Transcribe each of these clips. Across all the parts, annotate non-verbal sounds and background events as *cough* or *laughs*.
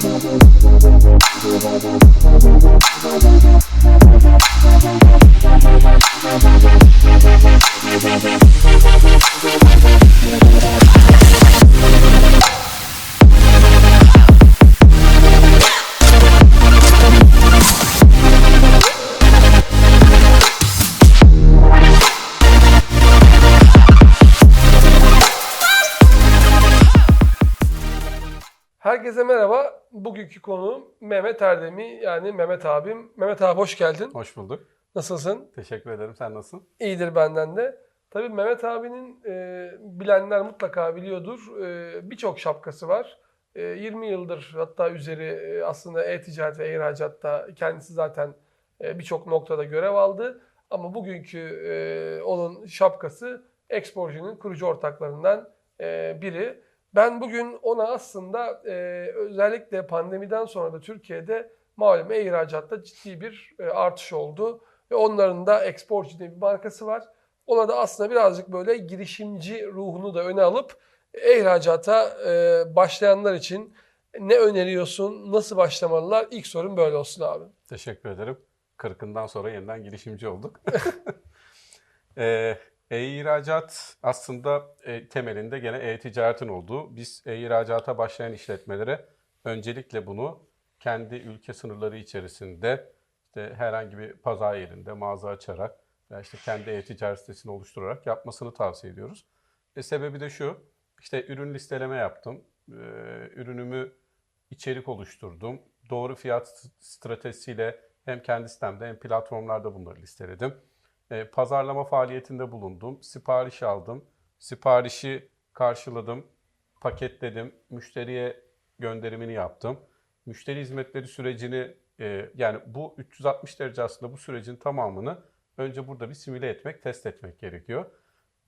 Thank you. Herkese merhaba. Bugünkü konuğum Mehmet Erdemi yani Mehmet abim. Mehmet abi hoş geldin. Hoş bulduk. Nasılsın? Teşekkür ederim. Sen nasılsın? İyidir benden de. Tabii Mehmet abinin e, bilenler mutlaka biliyordur. E, Birçok şapkası var. E, 20 yıldır hatta üzeri e, aslında e-ticaret ve ihracatta kendisi zaten e, birçok noktada görev aldı. Ama bugünkü e, onun şapkası Exporju'nun kurucu ortaklarından e, biri. Ben bugün ona aslında e, özellikle pandemiden sonra da Türkiye'de malum e-ihracatta ciddi bir e, artış oldu. Ve onların da Exporju diye bir markası var. Ona da aslında birazcık böyle girişimci ruhunu da öne alıp e-ihracata e, başlayanlar için ne öneriyorsun, nasıl başlamalılar? İlk sorun böyle olsun abi. Teşekkür ederim. Kırkından sonra yeniden girişimci olduk. Ee, *laughs* *laughs* E-ihracat aslında e, temelinde gene e-ticaretin olduğu. Biz e-ihracata başlayan işletmelere öncelikle bunu kendi ülke sınırları içerisinde işte herhangi bir pazar yerinde mağaza açarak veya işte kendi e-ticaret sitesini oluşturarak yapmasını tavsiye ediyoruz. E, sebebi de şu, işte ürün listeleme yaptım, e, ürünümü içerik oluşturdum, doğru fiyat stratejisiyle hem kendi sitemde hem platformlarda bunları listeledim. E, pazarlama faaliyetinde bulundum, sipariş aldım, siparişi karşıladım, paketledim, müşteriye gönderimini yaptım. Müşteri hizmetleri sürecini e, yani bu 360 derece aslında bu sürecin tamamını önce burada bir simüle etmek, test etmek gerekiyor.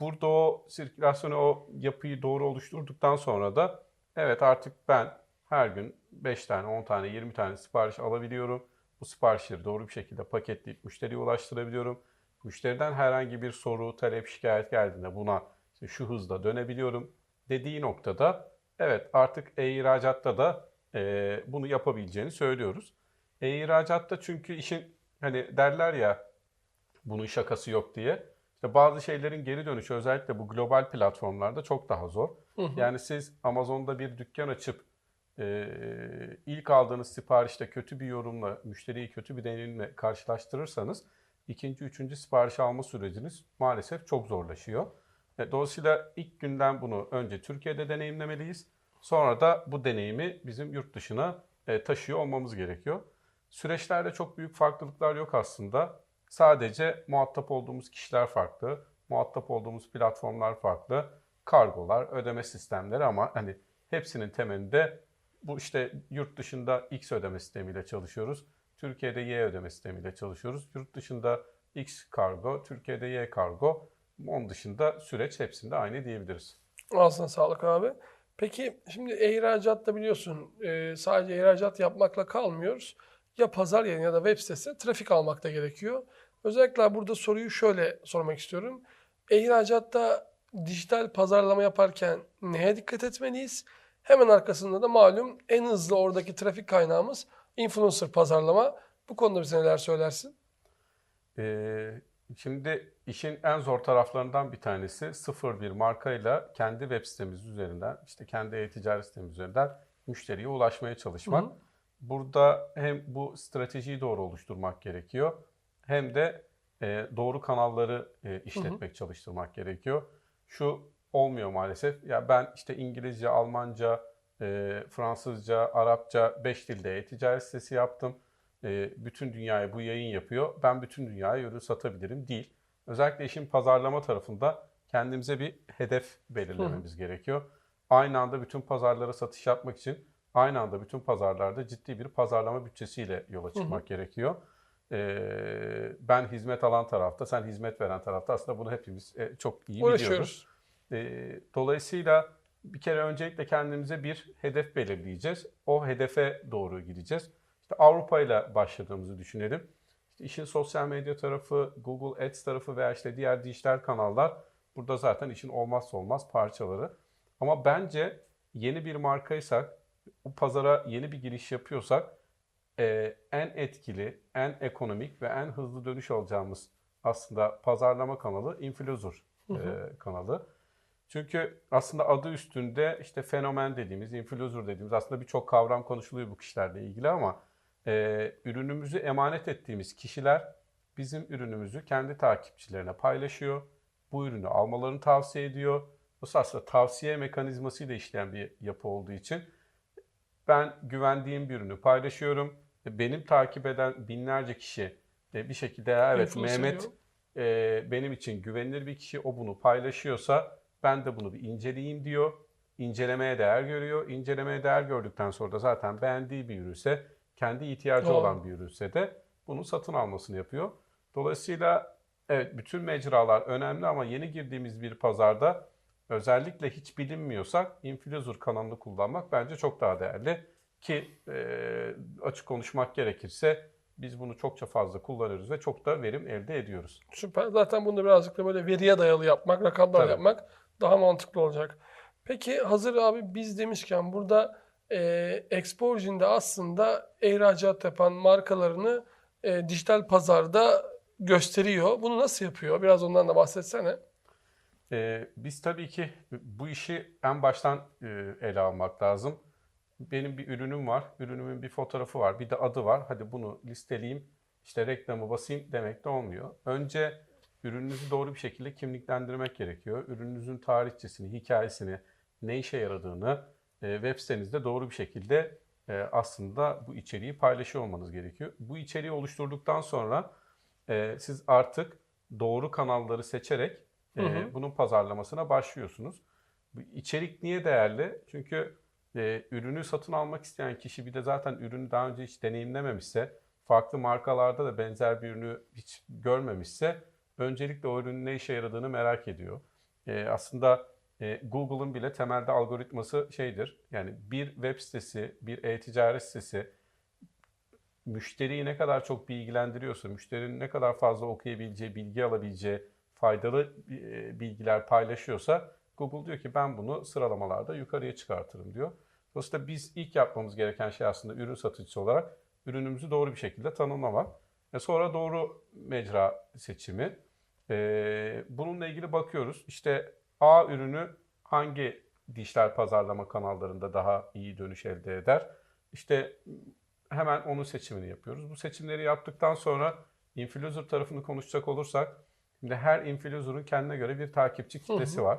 Burada o sirkülasyonu, o yapıyı doğru oluşturduktan sonra da evet artık ben her gün 5 tane, 10 tane, 20 tane sipariş alabiliyorum. Bu siparişleri doğru bir şekilde paketleyip müşteriye ulaştırabiliyorum. Müşteriden herhangi bir soru, talep, şikayet geldiğinde buna işte şu hızla dönebiliyorum dediği noktada evet artık e-ihracatta da e, bunu yapabileceğini söylüyoruz. E-ihracatta çünkü işin hani derler ya bunun şakası yok diye. İşte bazı şeylerin geri dönüşü özellikle bu global platformlarda çok daha zor. Yani siz Amazon'da bir dükkan açıp e, ilk aldığınız siparişte kötü bir yorumla, müşteriyi kötü bir deneyimle karşılaştırırsanız ikinci, üçüncü sipariş alma süreciniz maalesef çok zorlaşıyor. E, dolayısıyla ilk günden bunu önce Türkiye'de deneyimlemeliyiz. Sonra da bu deneyimi bizim yurt dışına e, taşıyor olmamız gerekiyor. Süreçlerde çok büyük farklılıklar yok aslında. Sadece muhatap olduğumuz kişiler farklı, muhatap olduğumuz platformlar farklı, kargolar, ödeme sistemleri ama hani hepsinin temelinde bu işte yurt dışında X ödeme sistemiyle çalışıyoruz. Türkiye'de Y ödeme sistemiyle çalışıyoruz. Yurt dışında X kargo, Türkiye'de Y kargo. Onun dışında süreç hepsinde aynı diyebiliriz. Ağzına sağlık abi. Peki şimdi ihracatta biliyorsun e, sadece ihracat yapmakla kalmıyoruz. Ya pazar yerine ya da web sitesine trafik almak da gerekiyor. Özellikle burada soruyu şöyle sormak istiyorum. İhracatta dijital pazarlama yaparken neye dikkat etmeliyiz? Hemen arkasında da malum en hızlı oradaki trafik kaynağımız influencer pazarlama. Bu konuda bize neler söylersin? Ee, şimdi işin en zor taraflarından bir tanesi sıfır bir markayla kendi web sitemiz üzerinden, işte kendi e-ticaret sitemiz üzerinden müşteriye ulaşmaya çalışmak. Hı hı. Burada hem bu stratejiyi doğru oluşturmak gerekiyor hem de e, doğru kanalları e, işletmek, çalıştırmak gerekiyor. Şu olmuyor maalesef. Ya ben işte İngilizce, Almanca, e, Fransızca, Arapça 5 dilde e-ticaret sitesi yaptım. E, bütün dünyaya bu yayın yapıyor. Ben bütün dünyaya ürün satabilirim değil. Özellikle işin pazarlama tarafında kendimize bir hedef belirlememiz gerekiyor. Aynı anda bütün pazarlara satış yapmak için aynı anda bütün pazarlarda ciddi bir pazarlama bütçesiyle yola çıkmak gerekiyor. E, ben hizmet alan tarafta, sen hizmet veren tarafta aslında bunu hepimiz e, çok iyi biliyoruz. E, dolayısıyla bir kere öncelikle kendimize bir hedef belirleyeceğiz. O hedefe doğru gideceğiz. İşte Avrupa ile başladığımızı düşünelim. İşte işin sosyal medya tarafı, Google Ads tarafı veya işte diğer dijital kanallar burada zaten işin olmazsa olmaz parçaları. Ama bence yeni bir markaysak bu pazara yeni bir giriş yapıyorsak e, en etkili, en ekonomik ve en hızlı dönüş alacağımız aslında pazarlama kanalı influencer e, kanalı. Çünkü aslında adı üstünde işte fenomen dediğimiz, influencer dediğimiz aslında birçok kavram konuşuluyor bu kişilerle ilgili ama e, ürünümüzü emanet ettiğimiz kişiler bizim ürünümüzü kendi takipçilerine paylaşıyor. Bu ürünü almalarını tavsiye ediyor. Bu aslında tavsiye mekanizmasıyla işleyen bir yapı olduğu için ben güvendiğim bir ürünü paylaşıyorum. Benim takip eden binlerce kişi e, bir şekilde "Ya evet Mehmet e, benim için güvenilir bir kişi o bunu paylaşıyorsa ben de bunu bir inceleyeyim diyor. İncelemeye değer görüyor. İncelemeye değer gördükten sonra da zaten beğendiği bir ürünse, kendi ihtiyacı Doğru. olan bir ürünse de bunu satın almasını yapıyor. Dolayısıyla evet bütün mecralar önemli ama yeni girdiğimiz bir pazarda özellikle hiç bilinmiyorsak influencer kanalını kullanmak bence çok daha değerli. Ki e, açık konuşmak gerekirse biz bunu çokça fazla kullanıyoruz ve çok da verim elde ediyoruz. Süper. Zaten bunu birazcık da böyle veriye dayalı yapmak, rakamlar Tabii. yapmak daha mantıklı olacak. Peki hazır abi biz demişken burada e, Explosion'da aslında ihracat yapan markalarını e, dijital pazarda gösteriyor. Bunu nasıl yapıyor? Biraz ondan da bahsetsene. Ee, biz tabii ki bu işi en baştan e, ele almak lazım. Benim bir ürünüm var, ürünümün bir fotoğrafı var, bir de adı var. Hadi bunu listeleyeyim, işte reklamı basayım demek de olmuyor. Önce ürününüzü doğru bir şekilde kimliklendirmek gerekiyor. Ürününüzün tarihçesini, hikayesini, ne işe yaradığını e, web sitenizde doğru bir şekilde e, aslında bu içeriği paylaşıyor olmanız gerekiyor. Bu içeriği oluşturduktan sonra e, siz artık doğru kanalları seçerek Hı hı. bunun pazarlamasına başlıyorsunuz. Bu içerik niye değerli? Çünkü e, ürünü satın almak isteyen kişi bir de zaten ürünü daha önce hiç deneyimlememişse, farklı markalarda da benzer bir ürünü hiç görmemişse öncelikle o ürünün ne işe yaradığını merak ediyor. E, aslında e, Google'ın bile temelde algoritması şeydir. Yani bir web sitesi, bir e-ticaret sitesi müşteriyi ne kadar çok bilgilendiriyorsa, müşterinin ne kadar fazla okuyabileceği, bilgi alabileceği faydalı e, bilgiler paylaşıyorsa Google diyor ki ben bunu sıralamalarda yukarıya çıkartırım diyor. Dolayısıyla biz ilk yapmamız gereken şey aslında ürün satıcısı olarak ürünümüzü doğru bir şekilde tanımlamak. E sonra doğru mecra seçimi. E, bununla ilgili bakıyoruz. İşte A ürünü hangi dijital pazarlama kanallarında daha iyi dönüş elde eder? İşte hemen onun seçimini yapıyoruz. Bu seçimleri yaptıktan sonra influencer tarafını konuşacak olursak şimdi her influencer'ın kendine göre bir takipçi kitlesi var.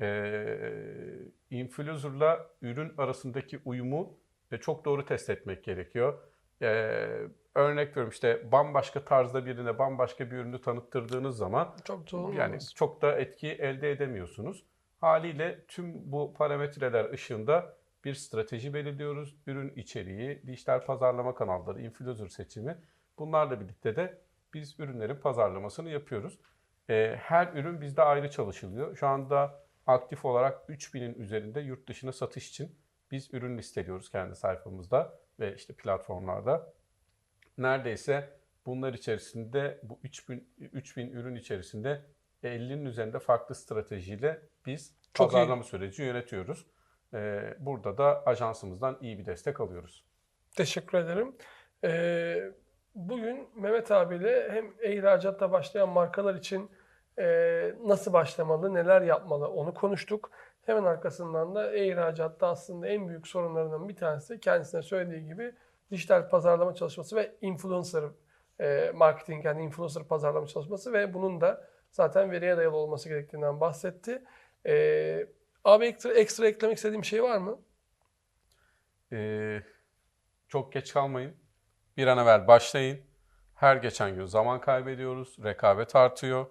Ee, influencer'la ürün arasındaki uyumu e, çok doğru test etmek gerekiyor. Ee, örnek veriyorum işte bambaşka tarzda birine bambaşka bir ürünü tanıttırdığınız zaman Çok yani olmaz. çok da etki elde edemiyorsunuz. Haliyle tüm bu parametreler ışığında bir strateji belirliyoruz. Ürün içeriği, dijital pazarlama kanalları, influencer seçimi. Bunlarla birlikte de biz ürünlerin pazarlamasını yapıyoruz. Ee, her ürün bizde ayrı çalışılıyor. Şu anda aktif olarak 3000'in üzerinde yurt dışına satış için biz ürün listeliyoruz kendi sayfamızda ve işte platformlarda. Neredeyse bunlar içerisinde bu 3000 3000 ürün içerisinde 50'nin üzerinde farklı stratejiyle biz Çok iyi. pazarlama süreci yönetiyoruz. Ee, burada da ajansımızdan iyi bir destek alıyoruz. Teşekkür ederim. Ee, bugün Mehmet abiyle hem ihracatta başlayan markalar için e, nasıl başlamalı, neler yapmalı onu konuştuk. Hemen arkasından da ihracatta aslında en büyük sorunlarından bir tanesi kendisine söylediği gibi dijital pazarlama çalışması ve influencer e, marketing yani influencer pazarlama çalışması ve bunun da zaten veriye dayalı olması gerektiğinden bahsetti. Ee, abi ekstra, ekstra eklemek istediğim şey var mı? Ee, çok geç kalmayın. Bir an evvel başlayın. Her geçen gün zaman kaybediyoruz. Rekabet artıyor.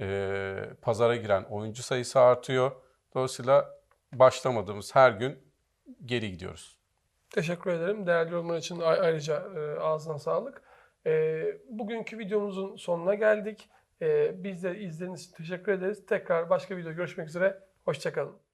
Ee, pazara giren oyuncu sayısı artıyor. Dolayısıyla başlamadığımız her gün geri gidiyoruz. Teşekkür ederim. Değerli yorumlar için ayrıca e, ağzına sağlık. E, bugünkü videomuzun sonuna geldik. E, biz de izlediğiniz için teşekkür ederiz. Tekrar başka video görüşmek üzere. Hoşçakalın.